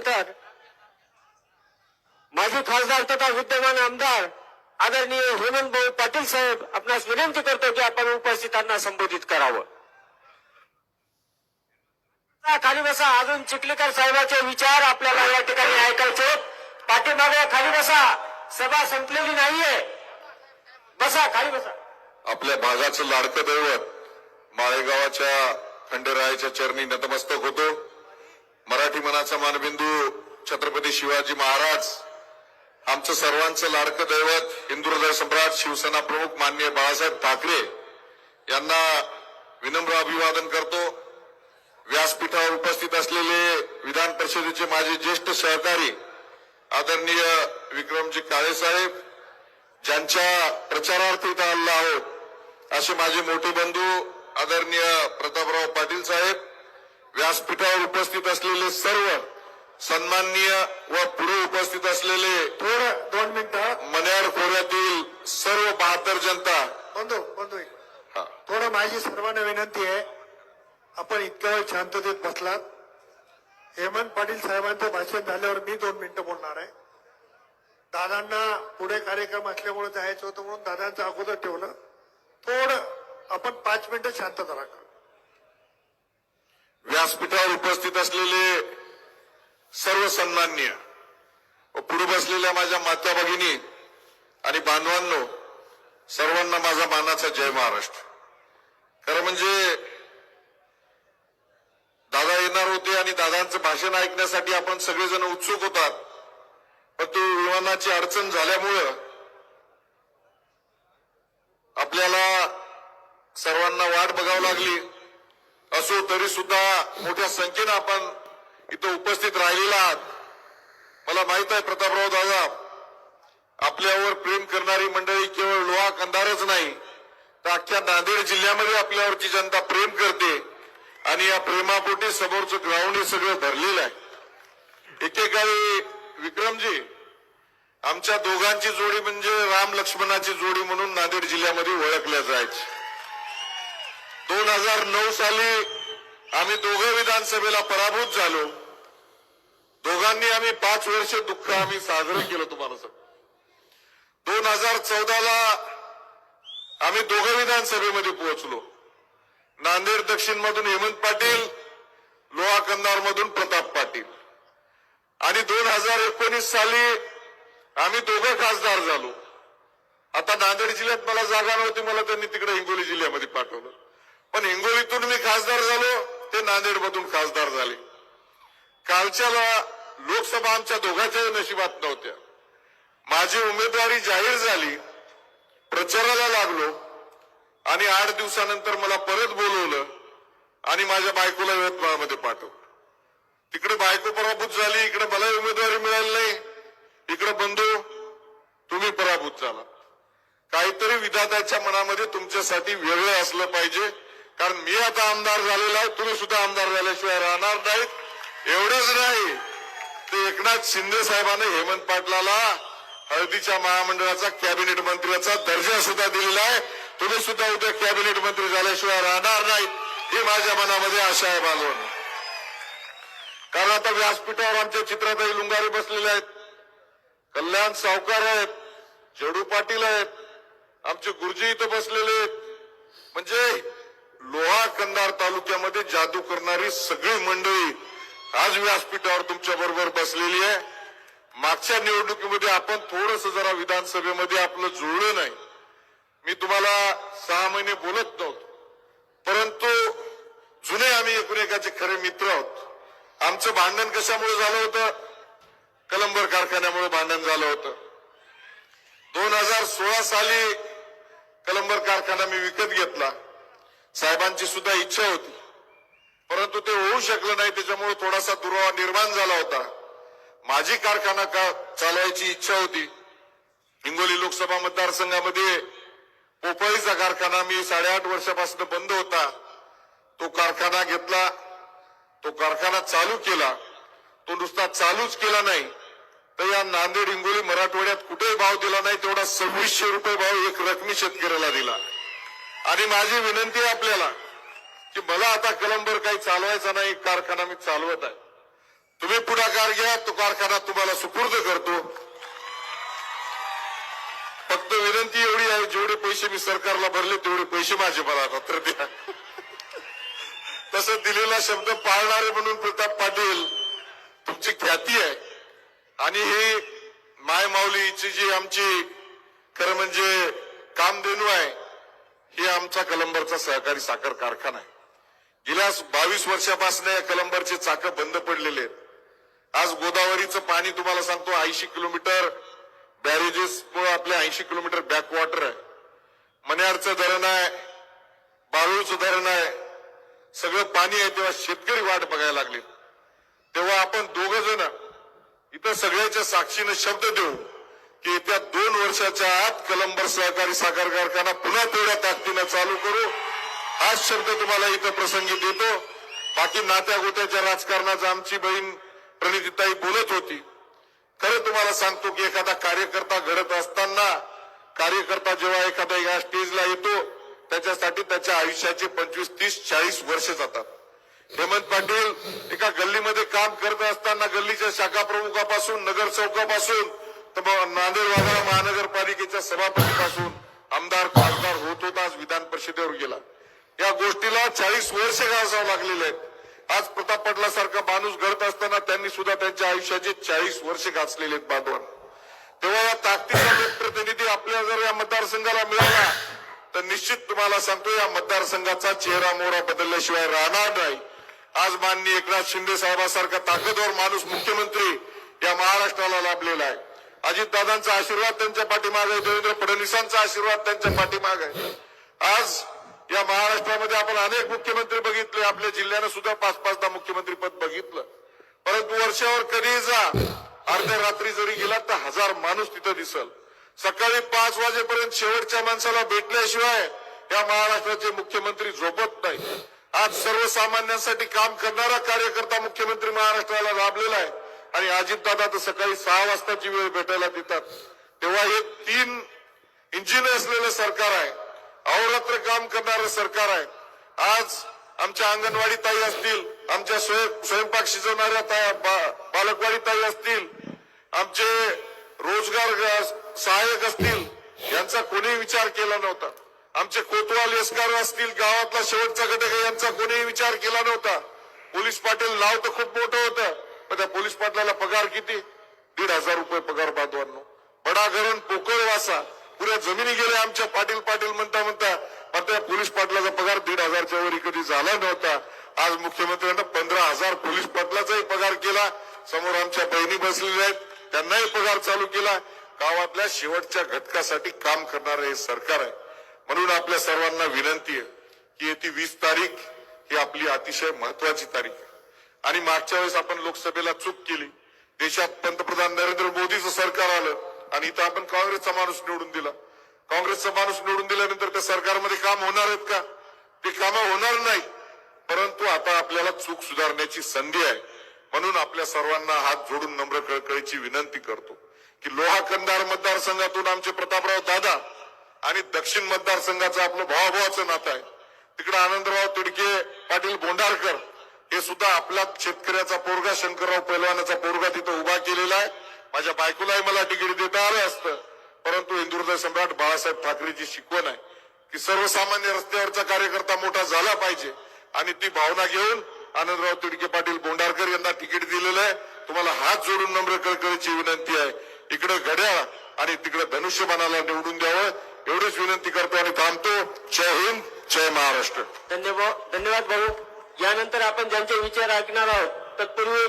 त्यानंतर माजी खासदार तथा विद्यमान आमदार आदरणीय हेमंत भाऊ पाटील साहेब आपणास विनंती करतो की आपण उपस्थितांना संबोधित करावं. खाली बसा अजून चिखलीकर साहेबांचे विचार आपल्याला या ठिकाणी ऐकायचे. पाठीमागे खाली बसा सभा संपलेली नाहीये. बसा खाली बसा आपल्या भागाचं लाडकं दैवत माळेगावाच्या खंडेरायाच्या चरणी नतमस्तक होतो. मराठी मनाचा मानबिंदू छत्रपती शिवाजी महाराज. आमचं सर्वांचं लाडकं दैवत हिंदू हृदय सम्राट शिवसेना प्रमुख माननीय बाळासाहेब ठाकरे यांना विनम्र अभिवादन करतो. व्यासपीठावर उपस्थित असलेले विधान परिषदेचे माझे ज्येष्ठ सहकारी आदरणीय विक्रमजी काळे साहेब ज्यांच्या प्रचारार्थ इथं आलो आहोत असे माझे मोठे बंधू आदरणीय प्रतापराव पाटील साहेब व्यासपीठावर उपस्थित असलेले सर्व सन्माननीय व पुढे उपस्थित असलेले थोडं दोन मिनिटं मन्याड खोऱ्यातील सर्व बहात्तर जनता. बंधू बंधू हा. थोडं माझी सर्वांना विनंती आहे आपण इतक्या वेळ शांततेत बसलात. हेमंत पाटील साहेबांचं भाषण झाल्यावर मी दोन मिनिटं बोलणार आहे. दादांना पुढे कार्यक्रम असल्यामुळे जायचं होतं म्हणून दादांचं अगोदर ठेवलं. थोडं आपण पाच मिनिटं शांतता राखा. व्यासपीठावर उपस्थित असलेले सर्व सन्माननीय व पुढे बसलेल्या माझ्या मात्या भगिनी आणि बांधवांनो सर्वांना माझा मानाचा जय महाराष्ट्र. खरं म्हणजे दादा येणार होते आणि दादांचं भाषण ऐकण्यासाठी आपण सगळेजण उत्सुक होतात पण तो विमानाची अडचण झाल्यामुळं आपल्याला सर्वांना वाट बघावी लागली. असो तरी सुद्धा मोठ्या संख्येनं आपण इथं उपस्थित राहिलेला आहात. मला माहीत आहे प्रतापराव दादा आपल्यावर प्रेम करणारी मंडळी केवळ लोहा कंधारच नाही तर अख्ख्या नांदेड जिल्ह्यामध्ये आपल्यावरची जनता प्रेम करते आणि या प्रेमापोटी समोरचं ग्राउंड हे सगळं भरलेलं आहे. एकेकाळी विक्रमजी आमच्या दोघांची जोडी म्हणजे राम लक्ष्मणाची जोडी म्हणून नांदेड जिल्ह्यामध्ये ओळखल्या जायची. दोन हजार नऊ साली आम्ही दोघं विधानसभेला पराभूत झालो. दोघांनी आम्ही पाच वर्ष दुःख आम्ही साजरं केलं तुम्हाला सर दोन हजार चौदाला आम्ही दोघं विधानसभेमध्ये पोहोचलो. नांदेड दक्षिण मधून हेमंत पाटील लोहा कंदार मधून प्रताप पाटील. आणि दोन हजार एकोणीस साली आम्ही दोघं खासदार झालो. आता नांदेड जिल्ह्यात मला जागा नव्हती मला त्यांनी तिकडे हिंगोली जिल्ह्यामध्ये पाठवलं. पण हिंगोलीतून मी खासदार झालो ते नांदेड मधून खासदार झाले. कालच्या लोकसभा आमच्या दोघांच्याही नशिबात नव्हत्या. माझी उमेदवारी जाहीर झाली प्रचाराला लागलो आणि आठ दिवसानंतर मला परत बोलवलं आणि माझ्या बायकोला यवतमाळमध्ये पाठवलं. तिकडे बायको पराभूत झाली इकडे मला उमेदवारी मिळाली नाही. इकडे बंधू तुम्ही पराभूत झाला काहीतरी विधाताच्या मनामध्ये तुमच्यासाठी वेगळं असलं पाहिजे. कारण मी आता आमदार झालेला आहे तुम्ही सुद्धा आमदार झाल्याशिवाय राहणार नाहीत. एवढंच नाही ते एकनाथ शिंदे साहेबांनी हेमंत पाटलाला हळदीच्या महामंडळाचा कॅबिनेट मंत्र्याचा दर्जा सुद्धा दिलेला आहे. तुम्ही सुद्धा उद्या कॅबिनेट मंत्री झाल्याशिवाय राहणार नाहीत ही माझ्या मनामध्ये आशा आहे बालवण कारण आता व्यासपीठावर आमच्या चित्रातही लुंगारे बसलेले आहेत. कल्याण सावकार आहेत जडू पाटील आहेत आमचे गुरुजी इथं बसलेले आहेत. म्हणजे लोहा कंधार तालुक्यामध्ये जादू करणारी सगळी मंडळी आज व्यासपीठावर तुमच्या बरोबर बसलेली आहे. मागच्या निवडणुकीमध्ये आपण थोडस जरा विधानसभेमध्ये आपलं जुळलं नाही. मी तुम्हाला सहा महिने बोलत नव्हतो. परंतु जुने आम्ही एकमेकाचे खरे मित्र आहोत. आमचं भांडण कशामुळे झालं होतं? कलंबर कारखान्यामुळे भांडण झालं होतं. दोन हजार सोळा साली कलंबर कारखाना मी विकत घेतला. साहेबांची सुद्धा इच्छा होती. परंतु ते होऊ शकलं नाही त्याच्यामुळे थोडासा दुरावा निर्माण झाला होता. माझी कारखाना का चालवायची इच्छा होती. हिंगोली लोकसभा मतदारसंघामध्ये पोपळीचा कारखाना मी साडेआठ वर्षापासून बंद होता. तो कारखाना घेतला. तो कारखाना चालू केला. तो नुसता चालूच केला नाही. तर या नांदेड हिंगोली मराठवाड्यात कुठेही भाव दिला नाही तेवढा सव्वीसशे रुपये भाव एक रकमी शेतकऱ्याला दिला. आणि माझी विनंती आहे आपल्याला की मला आता कलंबर काही चालवायचा नाही कारखाना मी चालवत आहे. तुम्ही पुढाकार घ्या तो कारखाना तुम्हाला सुपूर्द करतो. फक्त विनंती एवढी आहे जेवढे पैसे मी सरकारला भरले तेवढे पैसे माझे मला तर द्या. तसं दिलेला शब्द पाळणारे म्हणून प्रताप पाटील तुमची ख्याती आहे. आणि ही माय माऊलीची जी आमची खरं म्हणजे कामधेनू आहे हे आमचा कलंबरचा सहकारी साखर कारखाना आहे. गेल्या बावीस वर्षापासून या कलंबरचे चाक बंद पडलेले आहेत. आज गोदावरीचं पाणी तुम्हाला सांगतो ऐंशी किलोमीटर बॅरेजेस आपले ऐंशी किलोमीटर बॅकवॉटर आहे. मन्याडचं धरण आहे बाळूचं धरण आहे. सगळं पाणी आहे तेव्हा शेतकरी वाट बघायला लागले. तेव्हा आपण दोघ जण इथं सगळ्याच्या साक्षीनं शब्द देऊ की येत्या वर्षाच्या आत कलंबर सहकारी साखर कारखाना पुन्हा तेवढ्या ताकदीनं चालू करू. हाच शब्द तुम्हाला इथं प्रसंगी देतो. बाकी नात्या गोत्याच्या राजकारणाचा आमची बहीण प्रणितीताई बोलत होती. खरं तुम्हाला सांगतो की एखादा कार्यकर्ता घडत असताना कार्यकर्ता जेव्हा एखादा या स्टेजला येतो त्याच्यासाठी त्याच्या आयुष्याचे पंचवीस तीस चाळीस वर्ष जातात. हेमंत पाटील एका गल्लीमध्ये काम करत असताना गल्लीच्या शाखा प्रमुखापासून नगर चौकापासून तर नांदेड वाघाळा महानगरपालिकेच्या सभापतीपासून आमदार खासदार होत होता आज विधान परिषदेवर गेला. या गोष्टीला चाळीस वर्ष घासावं लागलेले आहेत. आज प्रताप पाटलासारखा माणूस घडत असताना त्यांनी सुद्धा त्यांच्या आयुष्याचे चाळीस वर्ष गाजलेले आहेत बांधवान. तेव्हा या ताकदीचा लोकप्रतिनिधी आपल्या जर या मतदारसंघाला मिळाला तर निश्चित तुम्हाला सांगतो या मतदारसंघाचा चेहरा मोहरा बदलल्याशिवाय राहणार नाही. आज माननीय एकनाथ शिंदे साहेबांसारखा ताकदवर माणूस मुख्यमंत्री या महाराष्ट्राला लाभलेला आहे. अजितदादांचा आशीर्वाद त्यांच्या पाठीमागे आहे. देवेंद्र फडणवीसांचा आशीर्वाद त्यांच्या पाठीमागे आहे. आज या महाराष्ट्रामध्ये आपण अनेक मुख्यमंत्री बघितले. आपल्या जिल्ह्यानं सुद्धा पाच पाचदा मुख्यमंत्री पद बघितलं. परंतु वर्षावर कधी जा अर्ध्या रात्री जरी गेला तर हजार माणूस तिथं दिसल. सकाळी पाच वाजेपर्यंत शेवटच्या माणसाला भेटल्याशिवाय या महाराष्ट्राचे मुख्यमंत्री झोपत नाही आज सर्वसामान्यांसाठी काम करणारा कार्यकर्ता मुख्यमंत्री महाराष्ट्राला लाभलेला आहे. आणि अजितदादा तर सकाळी सहा वाजताची वेळ भेटायला देतात. तेव्हा हे तीन इंजिन असलेलं सरकार आहे. अहोरात्र काम करणारं सरकार आहे. आज आमच्या अंगणवाडी ताई असतील आमच्या स्वयं स्वयंपाक शिजवणाऱ्या ताई बालकवाडी ताई असतील आमचे रोजगार सहाय्यक असतील यांचा कोणीही विचार केला नव्हता. आमचे कोतवाल एसकार असतील गावातला शेवटचा घटक यांचा कोणीही विचार केला नव्हता. पोलीस पाटील नाव तर खूप मोठं होतं. मग त्या पोलीस पाटलाला पगार किती दीड हजार रुपये पगार बांधवांनो बडा पोकळ वासा पुऱ्या जमिनी गेल्या आमच्या पाटील पाटील म्हणता म्हणता पण त्या पोलीस पाटलाचा पगार दीड हजारच्या वरी कधी झाला नव्हता आज मुख्यमंत्र्यांना पंधरा हजार पोलीस पाटलाचाही पगार केला समोर आमच्या बहिणी बसलेल्या आहेत त्यांनाही पगार चालू केला गावातल्या शेवटच्या घटकासाठी काम करणारं हे सरकार आहे म्हणून आपल्या सर्वांना विनंती आहे की येते वीस तारीख ही आपली अतिशय महत्वाची तारीख आहे आणि मागच्या वेळेस आपण लोकसभेला चूक केली. देशात पंतप्रधान नरेंद्र मोदीचं सरकार आलं आणि इथं आपण काँग्रेसचा माणूस निवडून दिला. काँग्रेसचा माणूस निवडून दिल्यानंतर त्या सरकारमध्ये काम होणार आहेत का? ते कामं होणार नाही. परंतु आता आपल्याला चूक सुधारण्याची संधी आहे. म्हणून आपल्या सर्वांना हात जोडून नम्र कळकळीची विनंती करतो की लोहा कंदार मतदारसंघातून आमचे प्रतापराव दादा आणि दक्षिण मतदारसंघाचं आपलं भावाभावाचं नातं आहे. तिकडे आनंदराव तिडके पाटील बोंडारकर हे सुद्धा आपला शेतकऱ्याचा पोरगा शंकरराव पैलवानाचा पोरगा तिथं उभा केलेला आहे. माझ्या बायकोलाही मला तिकीट देता आलं असतं. परंतु हिंदुहृदय सम्राट बाळासाहेब ठाकरेची शिकवण आहे की सर्वसामान्य रस्त्यावरचा कार्यकर्ता मोठा झाला पाहिजे. आणि ती भावना घेऊन आनंदराव तिडके पाटील बोंडारकर यांना तिकीट दिलेलं आहे. तुम्हाला हात जोडून नम्र कळकळीची विनंती आहे. इकडे घड्याळ आणि तिकडे धनुष्यबाणाला निवडून द्यावं. एवढीच विनंती करतो आणि थांबतो. जय हिंद जय महाराष्ट्र. धन्यवाद धन्यवाद भाऊ. यानंतर आपण ज्यांचे विचार ऐकणार आहोत तत्पूर्वी